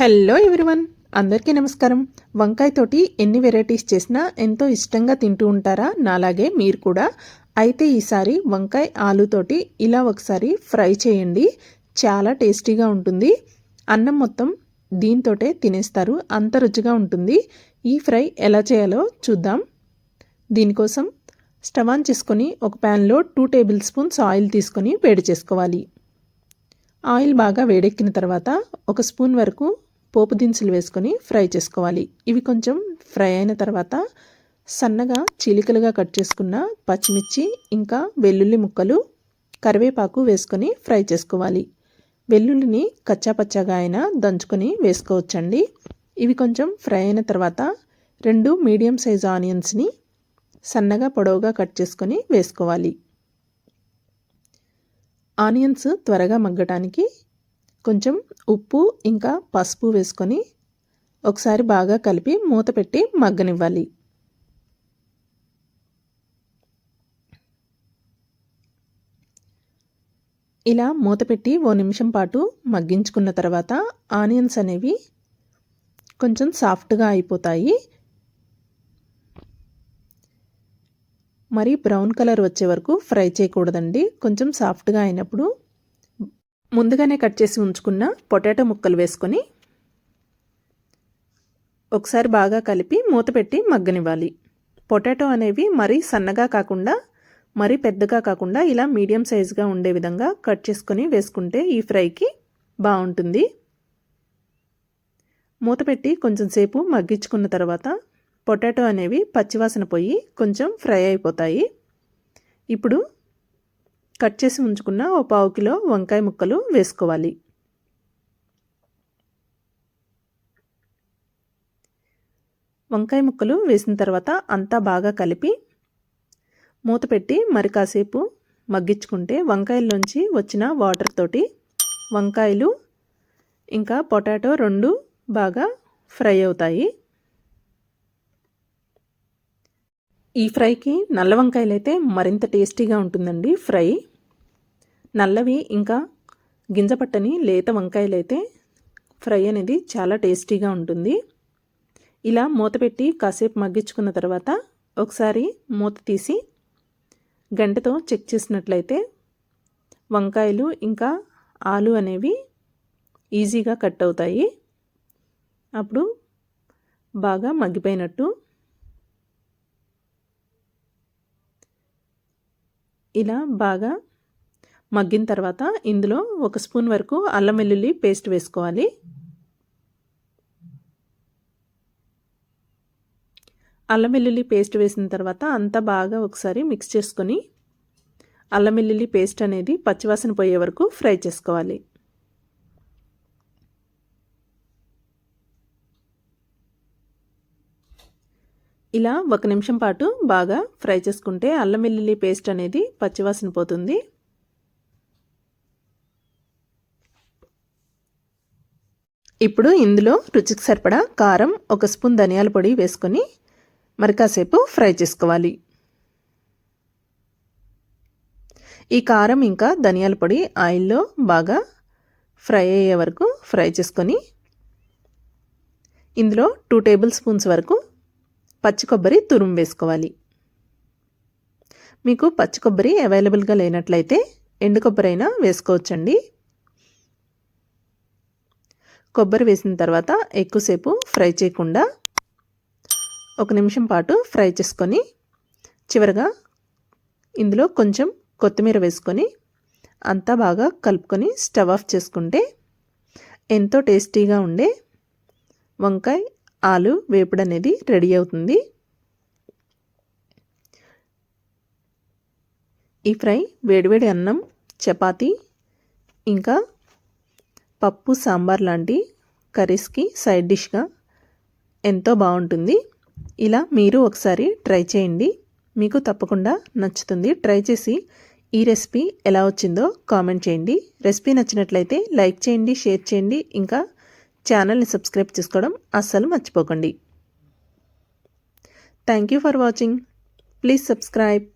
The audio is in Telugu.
హలో ఎవ్రీవన్ అందరికీ నమస్కారం. వంకాయతోటి ఎన్ని వెరైటీస్ చేసినా ఎంతో ఇష్టంగా తింటూ ఉంటారా? నాలాగే మీరు కూడా. అయితే ఈసారి వంకాయ ఆలుతోటి ఇలా ఒకసారి ఫ్రై చేయండి. చాలా టేస్టీగా ఉంటుంది. అన్నం మొత్తం దీంతోటే తినేస్తారు. అంత రుచిగా ఉంటుంది. ఈ ఫ్రై ఎలా చేయాలో చూద్దాం. దీనికోసం స్టవ్ ఆన్ చేసుకొని ఒక ప్యాన్లో టూ టేబుల్ స్పూన్స్ ఆయిల్ తీసుకొని వేడి చేసుకోవాలి. ఆయిల్ బాగా వేడెక్కిన తర్వాత ఒక స్పూన్ వరకు పోపు దినుసులు వేసుకొని ఫ్రై చేసుకోవాలి. ఇవి కొంచెం ఫ్రై అయిన తర్వాత సన్నగా చీలికలుగా కట్ చేసుకున్న పచ్చిమిర్చి ఇంకా వెల్లుల్లి ముక్కలు కరివేపాకు వేసుకొని ఫ్రై చేసుకోవాలి. వెల్లుల్లిని కచ్చాపచ్చాగా అయినా దంచుకొని వేసుకోవచ్చండి. ఇవి కొంచెం ఫ్రై అయిన తర్వాత రెండు మీడియం సైజ్ ఆనియన్స్ని సన్నగా పొడవుగా కట్ చేసుకొని వేసుకోవాలి. ఆనియన్స్ త్వరగా మగ్గటానికి కొంచెం ఉప్పు ఇంకా పసుపు వేసుకొని ఒకసారి బాగా కలిపి మూత పెట్టి మగ్గనివ్వాలి. ఇలా మూత పెట్టి ఓ నిమిషం పాటు మగ్గించుకున్న తర్వాత ఆనియన్స్ అనేవి కొంచెం సాఫ్ట్గా అయిపోతాయి. మరి బ్రౌన్ కలర్ వచ్చే వరకు ఫ్రై చేయకూడదండి. కొంచెం సాఫ్ట్గా అయినప్పుడు ముందుగానే కట్ చేసి ఉంచుకున్న పొటాటో ముక్కలు వేసుకొని ఒకసారి బాగా కలిపి మూత పెట్టి మగ్గనివ్వాలి. పొటాటో అనేవి మరీ సన్నగా కాకుండా మరీ పెద్దగా కాకుండా ఇలా మీడియం సైజుగా ఉండే విధంగా కట్ చేసుకొని వేసుకుంటే ఈ ఫ్రైకి బాగుంటుంది. మూత పెట్టి కొంచెం సేపు మగ్గించుకున్న తర్వాత పొటాటో అనేవి పచ్చివాసన పోయి కొంచెం ఫ్రై అయిపోతాయి. ఇప్పుడు కట్ చేసి ఉంచుకున్న ఓ పావు కిలో వంకాయ ముక్కలు వేసుకోవాలి. వంకాయ ముక్కలు వేసిన తర్వాత అంతా బాగా కలిపి మూత పెట్టి మరి కాసేపు మగ్గించుకుంటే వంకాయల్లోంచి వచ్చిన వాటర్ తోటి వంకాయలు ఇంకా పొటాటో రెండు బాగా ఫ్రై అవుతాయి. ఈ ఫ్రైకి నల్ల వంకాయలు అయితే మరింత టేస్టీగా ఉంటుందండి ఫ్రై. నల్లవి ఇంకా గింజపట్టని లేత వంకాయలైతే ఫ్రై అనేది చాలా టేస్టీగా ఉంటుంది. ఇలా మూత పెట్టి కాసేపు మగ్గించుకున్న తర్వాత ఒకసారి మూత తీసి గంటతో చెక్ చేసినట్లయితే వంకాయలు ఇంకా ఆలు అనేవి ఈజీగా కట్ అవుతాయి. అప్పుడు బాగా మగ్గిపోయినట్టు ఇలా బాగా మగ్గిన తర్వాత ఇందులో ఒక స్పూన్ వరకు అల్లం వెల్లుల్లి పేస్ట్ వేసుకోవాలి. అల్లం వెల్లుల్లి పేస్ట్ వేసిన తర్వాత అంతా బాగా ఒకసారి మిక్స్ చేసుకొని అల్లం వెల్లుల్లి పేస్ట్ అనేది పచ్చివాసన పోయే వరకు ఫ్రై చేసుకోవాలి. ఇలా ఒక నిమిషం పాటు బాగా ఫ్రై చేసుకుంటే అల్లం వెల్లుల్లి పేస్ట్ అనేది పచ్చివాసన పోతుంది. ఇప్పుడు ఇందులో రుచికి సరిపడా కారం ఒక స్పూన్ ధనియాల పొడి వేసుకొని మరి కాసేపు ఫ్రై చేసుకోవాలి. ఈ కారం ఇంకా ధనియాల పొడి ఆయిల్లో బాగా ఫ్రై అయ్యే వరకు ఫ్రై చేసుకొని ఇందులో టూ టేబుల్ స్పూన్స్ వరకు పచ్చి కొబ్బరి తురుము వేసుకోవాలి. మీకు పచ్చి కొబ్బరి అవైలబుల్గా లేనట్లయితే ఎండు కొబ్బరి అయినా వేసుకోవచ్చండి. కొబ్బరి వేసిన తర్వాత ఎక్కువసేపు ఫ్రై చేయకుండా ఒక నిమిషం పాటు ఫ్రై చేసుకొని చివరగా ఇందులో కొంచెం కొత్తిమీర వేసుకొని అంతా బాగా కలుపుకొని స్టవ్ ఆఫ్ చేసుకుంటే ఎంతో టేస్టీగా ఉండే వంకాయ ఆలు వేపుడు అనేది రెడీ అవుతుంది. ఈ ఫ్రై వేడివేడి అన్నం చపాతీ ఇంకా పప్పు సాంబార్ లాంటి కర్రీస్కి సైడ్ డిష్గా ఎంతో బాగుంటుంది. ఇలా మీరు ఒకసారి ట్రై చేయండి. మీకు తప్పకుండా నచ్చుతుంది. ట్రై చేసి ఈ రెసిపీ ఎలా వచ్చిందో కామెంట్ చేయండి. రెసిపీ నచ్చినట్లయితే లైక్ చేయండి షేర్ చేయండి. ఇంకా ఛానల్ని సబ్స్క్రైబ్ చేసుకోవడం అస్సలు మర్చిపోకండి. Thank you for watching. Please subscribe.